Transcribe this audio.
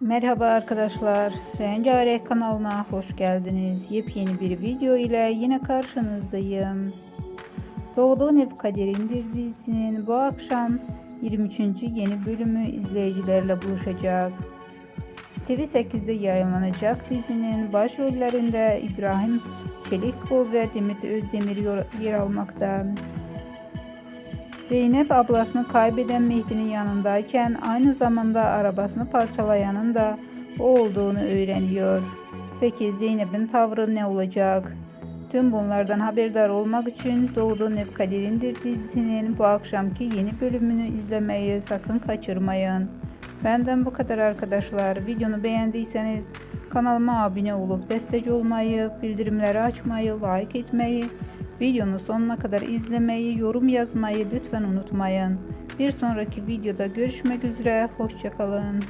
Merhaba arkadaşlar, Rengarenk kanalına hoş geldiniz. Yepyeni bir video ile yine karşınızdayım. Doğduğun Ev Kaderindir dizisinin bu akşam 23. yeni bölümü izleyicilerle buluşacak. TV8'de yayınlanacak dizinin başrollerinde İbrahim Çelikkol ve Demet Özdemir yer almakta. Zeynep ablasını kaybeden Mehdi'nin yanındayken aynı zamanda arabasını parçalayanın da o olduğunu öğreniyor. Peki Zeynep'in tavrı ne olacak? Tüm bunlardan haberdar olmak için Doğduğun Ev Kaderindir dizisinin bu akşamki yeni bölümünü izlemeyi sakın kaçırmayın. Benden bu kadar arkadaşlar. Videonu beğendiyseniz kanalıma abone olup destek olmayı, bildirimleri açmayı, like etmeyi, videonun sonuna kadar izlemeyi, yorum yazmayı lütfen unutmayın. Bir sonraki videoda görüşmek üzere. Hoşçakalın.